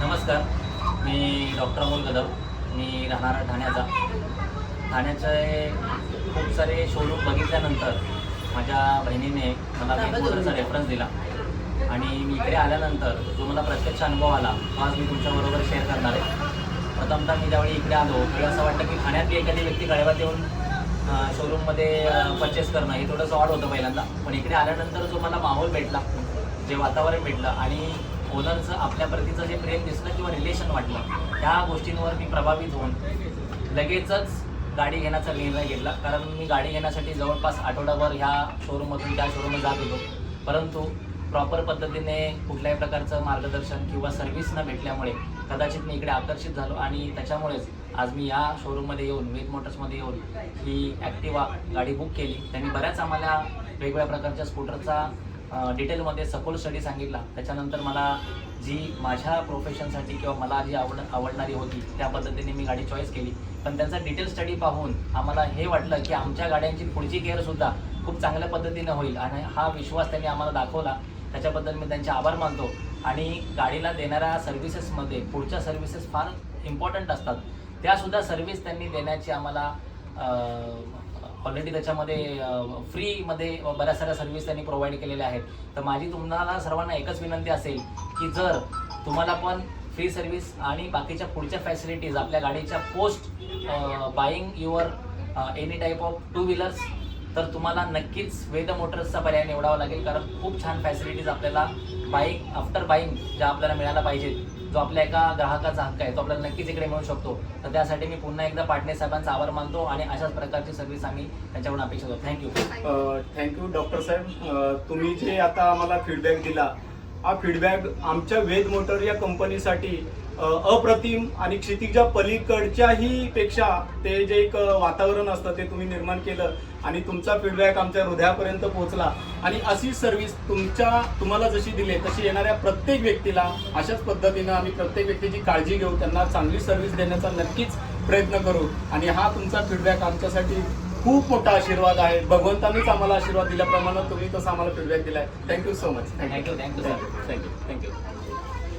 नमस्कार. मी डॉक्टर अमोल कदम मी राहणारा ठाण्याचा. ठाण्याचे खूप सारे शोरूम बघितल्यानंतर माझ्या बहिणीने मला वेगवेगळ्याचा रेफरन्स दिला. आणि मी इकडे आल्यानंतर जो मला प्रत्यक्ष अनुभव आला तो आज मी तुमच्याबरोबर शेअर करणार आहे. प्रथमतः मी ज्यावेळी इकडे आलो त्यावेळी असं वाटतं की ठाण्यातली एखादी व्यक्ती गळ्यात येऊन शोरूममध्ये परचेस करणं हे थोडंसं ऑड होतं पहिल्यांदा. पण इकडे आल्यानंतर जो मला माहोल भेटला जे वातावरण भेटलं आणि ओनरचं आपल्या प्रतीचं जे प्रेम दिसलं किंवा रिलेशन वाटलं त्या गोष्टींवर मी प्रभावित होऊन लगेचच गाडी घेण्याचा निर्णय घेतला. कारण मी गाडी घेण्यासाठी जवळपास आठवडाभर ह्या शोरूममधून त्या शोरूममध्ये जात होतो. परंतु प्रॉपर पद्धतीने कुठल्याही प्रकारचं मार्गदर्शन किंवा सर्व्हिस न भेटल्यामुळे कदाचित मी इकडे आकर्षित झालो आणि त्याच्यामुळेच आज मी या शोरूममध्ये येऊन वेद मोटर्समध्ये येऊन ही ॲक्टिवा गाडी बुक केली. त्यांनी बऱ्याच आम्हाला वेगवेगळ्या प्रकारच्या स्कूटरचा डिटेलमध्ये सखोल स्टडी सांगितला. त्याच्यानंतर मला जी माझ्या प्रोफेशनसाठी किंवा मला जी आवड आवडणारी होती त्या पद्धतीने मी गाडी चॉईस केली. पण त्यांचा डिटेल स्टडी पाहून आम्हाला हे वाटलं की आमच्या गाड्यांची पुढची केअरसुद्धा खूप चांगल्या पद्धतीने होईल. आणि हा विश्वास त्यांनी आम्हाला दाखवला. त्याच्याबद्दल मी त्यांचे आभार मानतो. आणि गाडीला देणाऱ्या सर्व्हिसेसमध्ये पुढच्या सर्व्हिसेस फार इम्पॉर्टंट असतात. त्यासुद्धा सर्व्हिस त्यांनी देण्याची आम्हाला ऑलरेडी त्याच्यामध्ये फ्रीमध्ये बऱ्याच साऱ्या सर्व्हिस त्यांनी प्रोव्हाइड केलेल्या आहेत. तर माझी तुम्हाला सर्वांना एकच विनंती असेल की जर तुम्हाला पण फ्री सर्व्हिस आणि बाकीच्या पुढच्या फॅसिलिटीज आपल्या गाडीच्या post buying your any type of two wheelers तर तुम्हाला नक्कीच वेद मोटर्सचा पर्याय निवडावा लागेल कारण खूप छान फॅसिलिटीज आपल्याला बाईक आफ्टर बाईंग ज्या आपल्याला मिळायला पाहिजेत जो आपल्या एका ग्राहकाचा हक्क आहे तो आपल्याला नक्कीच इकडे मिळू शकतो. तर त्यासाठी मी पुन्हा एकदा पाटणे साहेबांचा आभार मानतो आणि अशाच प्रकारची सर्व्हिस आम्ही त्यांच्याकडून अपेक्षा करतो. Thank you thank you doctor Saheb. Uh, तुम्ही जे आता आम्हाला फीडबॅक दिला हा फीडबॅक आमच्या वेद मोटर या कंपनीसाठी अप्रतिम आणि क्षितिजा पलीकडच्याही पेक्षा ते जे एक वातावरण असतं ते तुम्ही निर्माण केलं आणि तुमचा फीडबॅक आमच्या हृदयापर्यंत पोहोचला. आणि अशी सर्व्हिस तुमच्या तुम्हाला जशी दिली तशी येणाऱ्या प्रत्येक व्यक्तीला अशाच पद्धतीनं आम्ही प्रत्येक व्यक्तीची काळजी घेऊ त्यांना चांगली सर्व्हिस देण्याचा नक्कीच प्रयत्न करू. आणि हा तुमचा फीडबॅक आमच्यासाठी खूप मोठा आशीर्वाद आहे. भगवंतांनीच आम्हाला आशीर्वाद दिल्याप्रमाणे तुम्ही तसा आम्हाला फीडबॅक दिलाय. Thank you so much thank you thank you sir thank you thank you